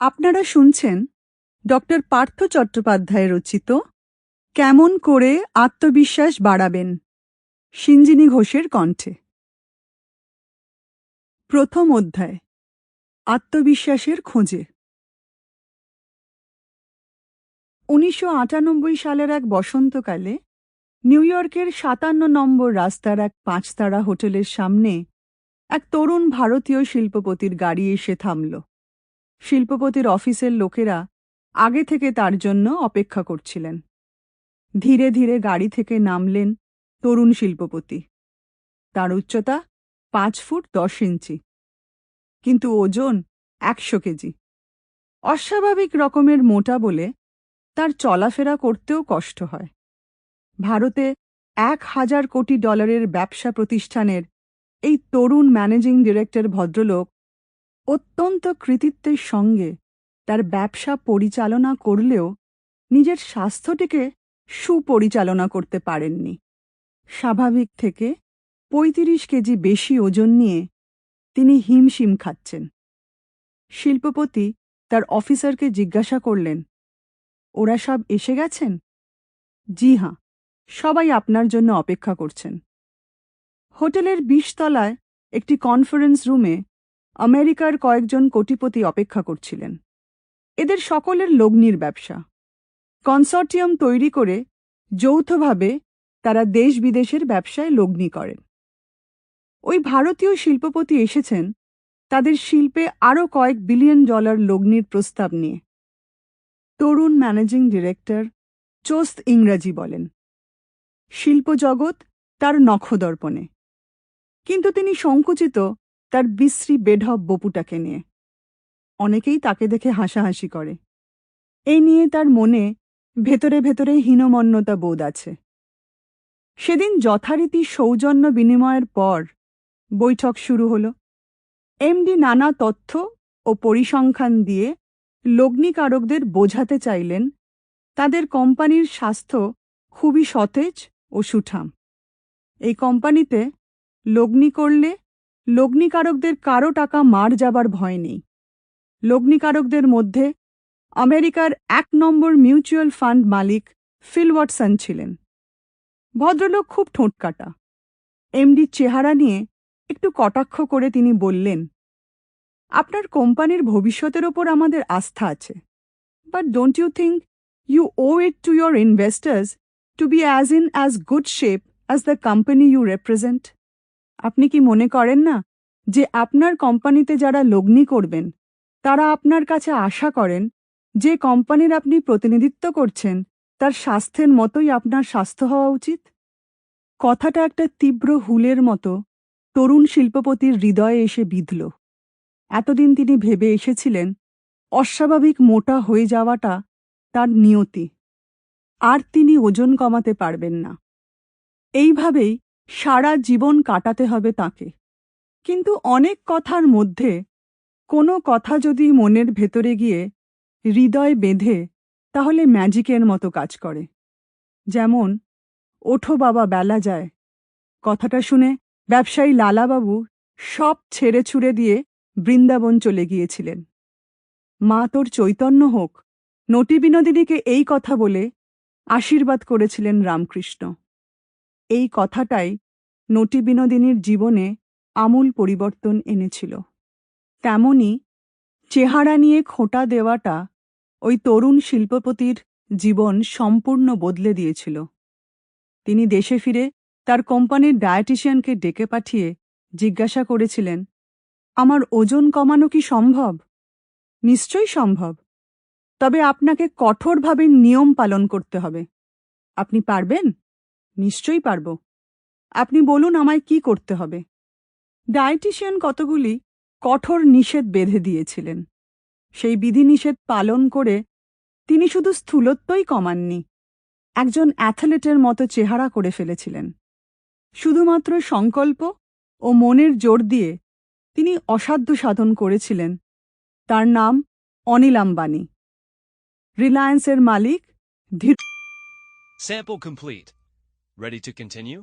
আপনারা শুনছেন ডক্টর পার্থ চট্টোপাধ্যায় রচিত কেমন করে আত্মবিশ্বাস বাড়াবেন সিঞ্জিনী ঘোষের কণ্ঠে। প্রথম অধ্যায়, আত্মবিশ্বাসের খোঁজে। উনিশশো আটানব্বই সালের এক বসন্তকালে নিউ ইয়র্কের সাতান্ন নম্বর রাস্তার এক পাঁচতারা হোটেলের সামনে এক তরুণ ভারতীয় শিল্পপতির গাড়ি এসে থামল। শিল্পপতির অফিসের লোকেরা আগে থেকে তার জন্য অপেক্ষা করছিলেন। ধীরে ধীরে গাড়ি থেকে নামলেন তরুণ শিল্পপতি। তার উচ্চতা পাঁচ ফুট দশ ইঞ্চি, কিন্তু ওজন একশো কেজি। অস্বাভাবিক রকমের মোটা বলে তার চলাফেরা করতেও কষ্ট হয়। ভারতে এক হাজার কোটি ডলারের ব্যবসা প্রতিষ্ঠানের এই তরুণ ম্যানেজিং ডিরেক্টর ভদ্রলোক অত্যন্ত কৃতিত্বের সঙ্গে তার ব্যবসা পরিচালনা করলেও নিজের স্বাস্থ্যটিকে সুপরিচালনা করতে পারেননি। স্বাভাবিক থেকে ৩৫ কেজি বেশি ওজন নিয়ে তিনি হিমশিম খাচ্ছেন। শিল্পপতি তার অফিসারকে জিজ্ঞাসা করলেন ওরা সব এসে গেছেন? জি হাঁ, সবাই আপনার জন্য অপেক্ষা করছেন। হোটেলের বিশতলায় একটি কনফারেন্স রুমে আমেরিকার কয়েকজন কোটিপতি অপেক্ষা করছিলেন। এদের সকলের লগ্নির ব্যবসা। কনসর্টিয়াম তৈরি করে যৌথভাবে তারা দেশ বিদেশের ব্যবসায় লগ্নি করেন। ওই ভারতীয় শিল্পপতি এসেছেন তাদের শিল্পে আরও কয়েক বিলিয়ন ডলার লগ্নির প্রস্তাব নিয়ে। তরুণ ম্যানেজিং ডিরেক্টর চোস্ত ইংরাজি বলেন। শিল্পজগৎ তার নখদর্পণে। কিন্তু তিনি সংকুচিত তার বিশ্রী বেঢব বপুটাকে নিয়ে। অনেকেই তাকে দেখে হাসাহাসি করে। এই নিয়ে তার মনে ভেতরে ভেতরে হীনমন্যতা বোধ আছে। সেদিন যথারীতি সৌজন্য বিনিময়ের পর বৈঠক শুরু হল। এমডি নানা তথ্য ও পরিসংখ্যান দিয়ে লগ্নিকারকদের বোঝাতে চাইলেন, তাদের কোম্পানির স্বাস্থ্য খুবই সতেজ ও সুঠাম। এই কোম্পানিতে লগ্নি করলে লগ্নিকারকদের কারও টাকা মার যাবার ভয় নেই। লগ্নিকারকদের মধ্যে আমেরিকার এক নম্বর মিউচুয়াল ফান্ড মালিক ফিল ওয়াটসন ছিলেন। ভদ্রলোক খুব ঠোঁটকাটা এমডির চেহারা নিয়ে একটু কটাক্ষ করে তিনি বললেন আপনার কোম্পানির ভবিষ্যতের ওপর আমাদের আস্থা আছে। But don't you think you owe it to your investors to be as in as good shape as the company you represent আপনি কি মনে করেন না যে আপনার কোম্পানিতে যারা লগ্নি করবেন, তারা আপনার কাছে আশা করেন যে কোম্পানির আপনি প্রতিনিধিত্ব করছেন, তার স্বাস্থ্যের মতোই আপনার স্বাস্থ্য হওয়া উচিত? কথাটা একটা তীব্র হুলের মতো তরুণ শিল্পপতির হৃদয়ে এসে বিঁধল। এতদিন তিনি ভেবে এসেছিলেন, অস্বাভাবিক মোটা হয়ে যাওয়াটা তার নিয়তি। আর তিনি ওজন কমাতে পারবেন না। এইভাবেই সারা জীবন কাটাতে হবে তাকে। কিন্তু অনেক কথার মধ্যে কোনো কথা যদি মনের ভেতরে গিয়ে হৃদয় বেঁধে, তাহলে ম্যাজিকের মতো কাজ করে। যেমন, ওঠো বাবা, বেলা যায়। কথাটা শুনে ব্যবসায়ী লালাবাবু সব ছেড়ে ছুড়ে দিয়ে বৃন্দাবন চলে গিয়েছিলেন। মা তোর চৈতন্য হোক নটি বিনোদিনীকে এই কথা বলে আশীর্বাদ করেছিলেন রামকৃষ্ণ। এই কথাটাই নটি বিনোদিনীর জীবনে আমূল পরিবর্তন এনেছিল। তেমনি চেহারা নিয়ে খোঁটা দেওয়াটা ওই তরুণ শিল্পপতির জীবন সম্পূর্ণ বদলে দিয়েছিল। তিনি দেশে ফিরে তার কোম্পানির ডায়েটিশিয়ানকে ডেকে পাঠিয়ে জিজ্ঞাসা করেছিলেন আমার ওজন কমানো কি সম্ভব? নিশ্চয়ই সম্ভব। তবে আপনাকে কঠোরভাবে নিয়ম পালন করতে হবে। আপনি পারবেন? নিশ্চয়ই পারব। আপনি বলুন আমায় কি করতে হবে। ডায়েটিশিয়ান কতগুলি কঠোর নিষেধ বেঁধে দিয়েছিলেন। সেই বিধিনিষেধ পালন করে তিনি শুধু স্থূলত্বই কমাননি, একজন অ্যাথলেটের মতো চেহারা করে ফেলেছিলেন। শুধুমাত্র সংকল্প ও মনের জোর দিয়ে তিনি অসাধ্য সাধন করেছিলেন তার নাম অনিল আম্বানি রিলায়েন্সের মালিক Sample complete. Ready to continue?